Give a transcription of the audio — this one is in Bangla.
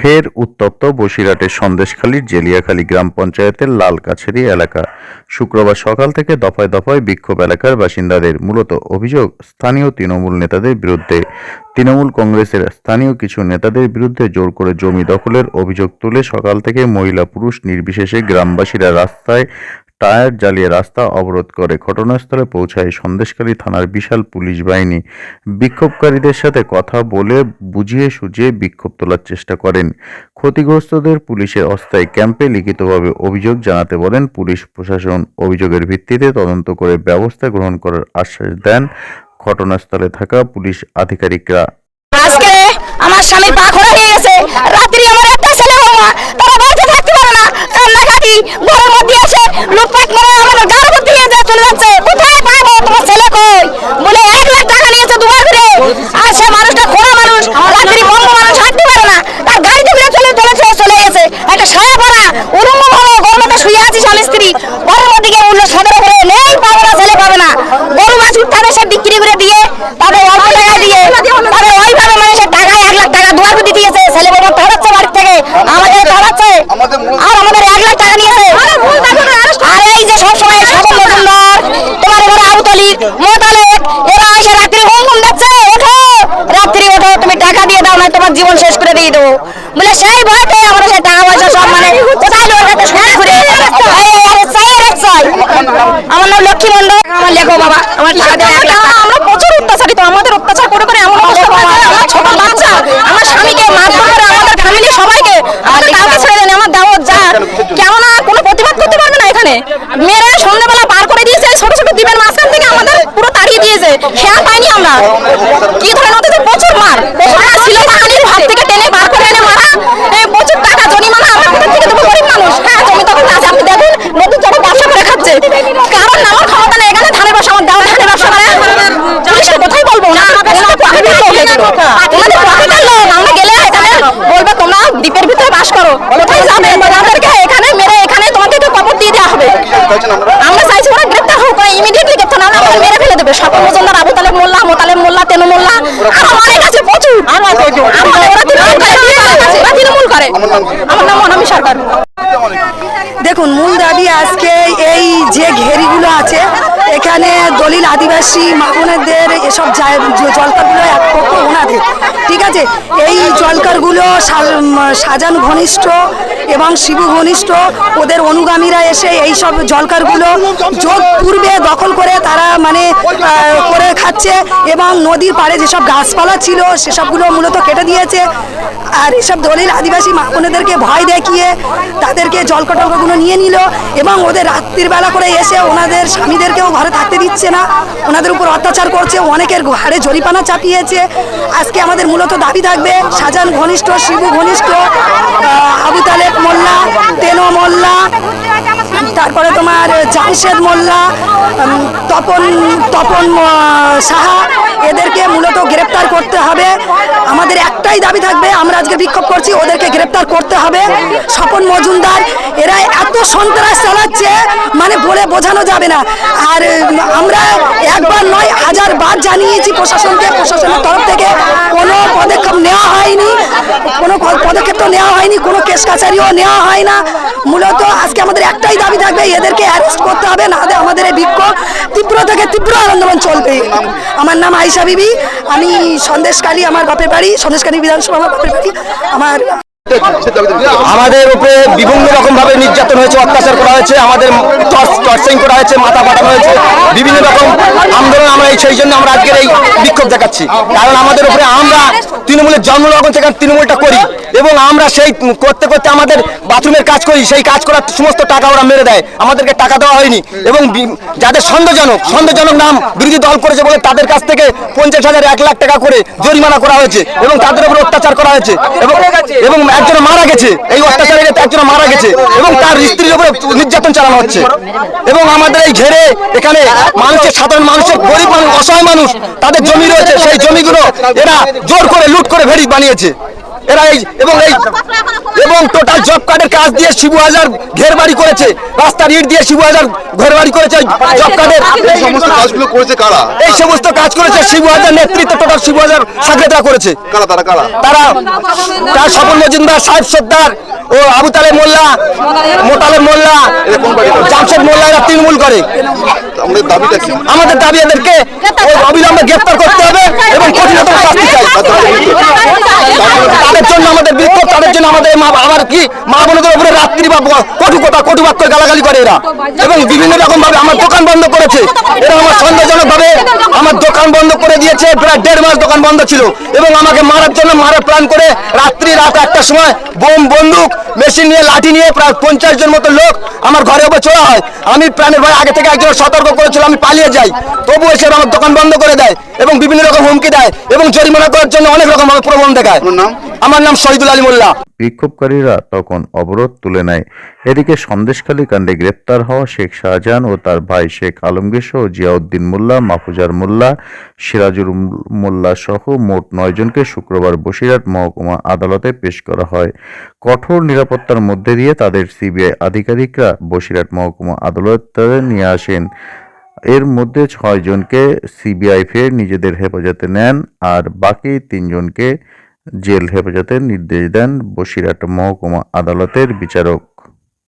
ফের উত্তপ্ত বসিরহাটের সন্দেশখালীর জেলিয়াখালী গ্রাম পঞ্চায়েতের লালকাছেরি এলাকা। শুক্রবার সকাল থেকে দফায় দফায় বিক্ষোভ এলাকার বাসিন্দাদের মূলত অভিযোগ, স্থানীয় তৃণমূল নেতাদের বিরুদ্ধে। তৃণমূল কংগ্রেসের স্থানীয় কিছু নেতাদের বিরুদ্ধে জোর করে জমি দখলের অভিযোগ তুলে সকাল থেকে মহিলা পুরুষ নির্বিশেষে গ্রামবাসীরা রাস্তায় টায়ার জ্বালিয়ে রাস্তা অবরোধ করে ঘটনাস্থলে পৌঁছায় সন্দেশকারী থানার বিশাল পুলিশ বাহিনী। বিক্ষোভকারীদের সাথে কথা বলে বুঝিয়ে সুঝিয়ে বিক্ষোভ তোলার চেষ্টা করেন। ক্ষতিগ্রস্তদের পুলিশের অস্থায়ী ক্যাম্পে লিখিতভাবে অভিযোগ জানাতে বলেন পুলিশ প্রশাসন। অভিযোগের ভিত্তিতে তদন্ত করে ব্যবস্থা গ্রহণ করার আশ্বাস দেন ঘটনাস্থলে থাকা পুলিশ আধিকারিকরা। আজকে আমার স্বামীর পা হয়ে গেছে। রাত্রি আমার একটা ছেলে তারা থাকতে পারে না। Lupa জীবন শেষ করে দিয়ে দেবো। বলে, সেই আমরা টাকা পয়সা সব মানে। আমার নাম লক্ষ্মী আমার লেখো বাবা, আমার। আমরা প্রচুর অত্যাচারিত, আমাদের অত্যাচার করে করে এমন কেমন কোনো প্রতিবাদ করতে পারবে না এখানে। মেয়েরা সন্ধ্যাবেলা পার করে দিয়েছে, ছোট ছোট দ্বীপের মাঝখান থেকে আমাদের পুরো তাড়িয়ে দিয়েছে খেয়াল পাইনি আমরা। কি ধরে নদীতে প্রচুর মার প্রচুর মার ছিল পানির হাত থেকে টেনে বার করে এনে মারা এ, প্রচুর টাকা জরিমানা আমরা কোথা থেকে দেবো গরিব মানুষ হ্যাঁ জমি তখন আছে আপনি দেখুন নদীর জলে ব্যবসা করে খাচ্ছে কারণ আমার ক্ষমতা নেই এখানে ধানের ব্যবসা আমার দেওয়া ধানের ব্যবসা করে পুলিশের কোথায় বলব না ওনাদের প্রফিটের লোক এগুলো ওনাদের প্রফিটের লোক আমরা গেলে এখানে বলবে তোমরা দ্বীপের ভিতরে বাস করো কোথায় যাবে তোমাদেরকে এখানে মেরে এখানে তোমাদেরকে কবর দিয়ে দেওয়া হবে আমরা চাইছি ওরা গ্রেপ্তার হোক ইমিডিয়েটলি গ্রেপ্তার না হলে আমাদের ফেলে সকল মজুমদার আবু তালেব মোল্লা মোতালেব মোল্লা তেনু মোল্লা আরও অনেক আছে প্রচুর। তৃণমূল করে ওরা তৃণমূল করে। আমার নাম অনামি সরকার। দেখুন মূল দাবি আজকে এই যে ঘেরিগুলো আছে এখানে দলিল আদিবাসী মামুনেদের এসব জলকারগুলো এক পক্ষ ওনাদের। ঠিক আছে? এই জলকারগুলো সাজান ঘনিষ্ঠ এবং শিবু ঘনিষ্ঠ ওদের অনুগামীরা এসে এই সব জলকারগুলো যোগ পূর্বে দখল করে তারা মানে করে খাচ্ছে এবং নদীর পাড়ে যেসব গাছপালা ছিল সেসবগুলো মূলত কেটে দিয়েছে। আর এসব দলিল আদিবাসী মামুনেদেরকে ভয় দেখিয়ে তাদেরকে জলকটলগুলো নিয়ে নিল এবং ওদের রাত্রির বেলা করে এসে ওনাদের স্বামীদেরকেও ঘরে থাকতে দিচ্ছে না। ওনাদের উপর অত্যাচার করছে অনেকের ঘাড়ে জরিপানা চাপিয়েছে। আজকে আমাদের মূলত দাবি থাকবে সাজান ঘনিষ্ঠ শিবু ঘনিষ্ঠ আহ, আবু তালেব মোল্লা, তেনো মোল্লা, তারপরে তোমার জামশেদ মোল্লা তপন তপন সাহা, এদেরকে মূলত গ্রেপ্তার করতে হবে। আমাদের একটাই দাবি থাকবে, আমরা আজকে বিক্ষোভ করছি, ওদেরকে গ্রেপ্তার করতে হবে। স্বপন মজুমদার, এরা এত সন্ত্রাস চালাচ্ছে মানে বলে বোঝানো যাবে না। আর আমরা একবার নয়, হাজার বার জানিয়েছি প্রশাসনকে, প্রশাসনের তরফ থেকে, কোনো পদক্ষেপ নেওয়া হয়নি, কোনো ক- পদক্ষেপ তো নেওয়া হয়নি কোনো কেস কাছারিও নেওয়া হয় না। মূলত আজকে আমাদের একটাই দাবি থাকবে, এদেরকে অ্যারেস্ট করতে হবে, না হলে আমাদের এই বিক্ষোভ তীব্র থেকে তীব্র আন্দোলন চলবে। আমার নাম আইসা বিবি, আমি সন্দেশকালী আমার বাপের বাড়ি সন্দেশকালী বিধানসভা, আমার বাপের বাড়ি, আমার আমাদের উপরে বিভিন্ন রকম ভাবে নির্যাতন হয়েছে, অত্যাচার করা হয়েছে, আমাদের টর্চিং করা হয়েছে, মাথা ফাটানো হয়েছে, বিভিন্ন রকম আন্দোলন সেই জন্য আমরা আজকের এই বিক্ষোভ দেখাচ্ছি। কারণ আমাদের উপরে আমরা তৃণমূলের জন্মলগ্ন থেকে তৃণমূলটা করি এবং আমরা সেই করতে করতে আমাদের বাথরুমের কাজ করি, সেই কাজ করার সমস্ত টাকা ওরা মেরে দেয়। আমাদেরকে টাকা দেওয়া হয়নি এবং যাদের সন্দেহজনক সন্দেহজনক নাম বিরোধী দল করেছে বলে তাদের কাছ থেকে পঞ্চাশ হাজার এক লাখ টাকা করে জরিমানা করা হয়েছে এবং তাদের উপর অত্যাচার করা হয়েছে এবং এবং একজন মারা গেছে। এই অত্যাচারের একজন মারা গেছে এবং তার স্ত্রীর উপরে নির্যাতন চালানো হচ্ছে। এবং আমাদের এই ঘেরে এখানে মানুষের, সাধারণ মানুষের গরিব মানুষ অসহায় মানুষ তাদের জমি রয়েছে সেই জমিগুলো এরা জোর করে লুট করে ভেড়ি বানিয়েছে। এরা এই এবং এই এবং টোটাল জব কার্ডের কাজ দিয়ে শিবু হাজার ঘের বাড়ি করেছে। রাস্তার ইট দিয়ে শিবু হাজার ঘর বাড়ি করেছে জব কার্ডের এই সমস্ত কাজগুলো করেছে কারা? এই সমস্ত কাজ করেছে শিবু হাজার নেতৃত্ব টোটাল শিবু হাজার সাকরেতরা করেছে। কারা তারা কারা? তারা তার স্বপন মজুমদার সাহেব সর্দার ও আবু তালে মোল্লা মোতালে মোল্লা জামশেদ মোল্লা এরা তৃণমূল করে। আমাদের দাবিটা কি আমাদের দাবি এদেরকে ওই অবিলম্বে গ্রেফতার করতে হবে এবং কঠিনতম শাস্তি চাই। তাদের জন্য আমাদের বিক্ষোভ তাদের জন্য আমাদের মা আমার কি? মা বোনদের উপরে রাত্রি বা কটু কথা কটু বাক্য গালাগালি করে এরা। এবং বিভিন্ন রকম ভাবে আমার দোকান বন্ধ করেছে। এরা আমার সন্দেহজনক ভাবে আমার দোকান বন্ধ করে দিয়েছে। প্রায় দেড় মাস দোকান বন্ধ ছিল। এবং আমাকে মারার জন্য মারার প্ল্যান করে রাত্রি রাত একটার সময় বোম বন্দুক মেশিন নিয়ে লাঠি নিয়ে প্রায় পঞ্চাশ জন মতো লোক আমার ঘরের উপর চড়া হয়। আমি প্রাণের ভয় আগে থেকে একজন সতর্ক করেছিল আমি পালিয়ে যাই। তবু এসে আমার দোকান বন্ধ করে দেয় এবং বিভিন্ন রকম হুমকি দেয় এবং জরিমানা করার জন্য অনেক রকম ভাবে প্রবণ দেখায়। নাম? আমার নাম শহীদুল আলী মোল্লা। বিক্ষোভকারীরা তখন অবরোধ তুলে নেয়। এদিকে সন্দেশখালী কাণ্ডে গ্রেপ্তার হওয়া শেখ শাহজাহান ও তার ভাই শেখ আলমগীর সহ জিয়াউদ্দিন মোল্লা মাহফুজার মোল্লা সিরাজুর মোল্লা সহ মোট নয়জনকে শুক্রবার বসিরহাট মহকুমা আদালতে পেশ করা হয়। কঠোর নিরাপত্তার মধ্যে দিয়ে তাদের সিবিআই আধিকারিকরা বসিরহাট মহকুমা আদালতে নিয়ে আসেন। এর মধ্যে ছয়জনকে সিবিআই ফের নিজেদের হেফাজতে নেন আর বাকি তিনজনকে জেল হেফাজতে নির্দেশ দেন বসিরহাট মহকুমা আদালতের বিচারক।